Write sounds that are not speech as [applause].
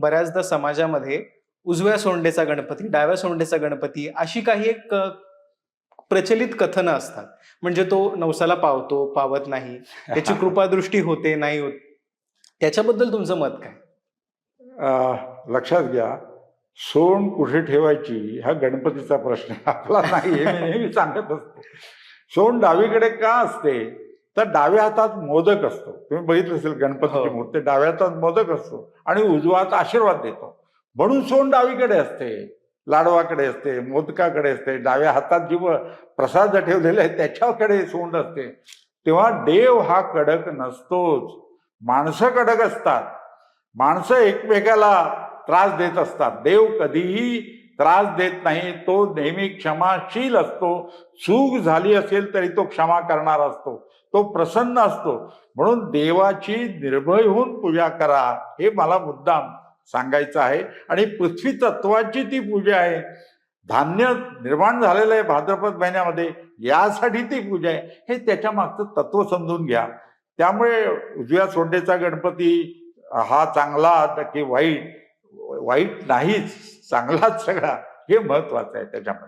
बऱ्याचदा समाजामध्ये उजव्या सोंडेचा गणपती डाव्या सोंडेचा गणपती अशी काही एक प्रचलित कथनं असतात. म्हणजे तो नवसाला पावतो पावत नाही. त्याची [laughs] कृपादृष्टी होते नाही होत. त्याच्याबद्दल तुमचं मत काय? लक्षात घ्या सोंड कुठे ठेवायची हा गणपतीचा प्रश्न. [laughs] आपला नाही हे मी नेहमी सांगत असतो. सोंड डावीकडे का असते? तर डाव्या हातात मोदक असतो. तुम्ही बघितलं असेल गणपतीची हो. मूर्ती डाव्या हातात मोदक असतो आणि उजवा हात आशीर्वाद देतो. म्हणून सोंड डावीकडे असते लाडवाकडे असते मोदकाकडे असते डाव्या हातात जी व- प्रसाद ठेवलेले आहे त्याच्याकडे सोंड असते. तेव्हा देव हा कडक नसतोच. माणसं कडक असतात. माणसं एकमेकाला त्रास देत असतात. देव कधीही त्रास देत नाही. तो नेहमी क्षमाशील असतो. चूक झाली असेल तरी तो क्षमा करणार असतो. तो प्रसन्न असतो. म्हणून देवाची निर्भय होऊन पूजा करा हे मला मुद्दाम सांगायचं आहे. आणि पृथ्वी तत्वाची ती पूजा आहे. धान्य निर्माण झालेलं आहे भाद्रपद महिन्यामध्ये यासाठी ती पूजा आहे. हे त्याच्या मागचं तत्व समजून घ्या. त्यामुळे उजव्या सोंडेचा गणपती हा चांगला की वाईट वाईट नाहीच चांगलाच सगळा हे महत्वाचं आहे त्याच्यामध्ये.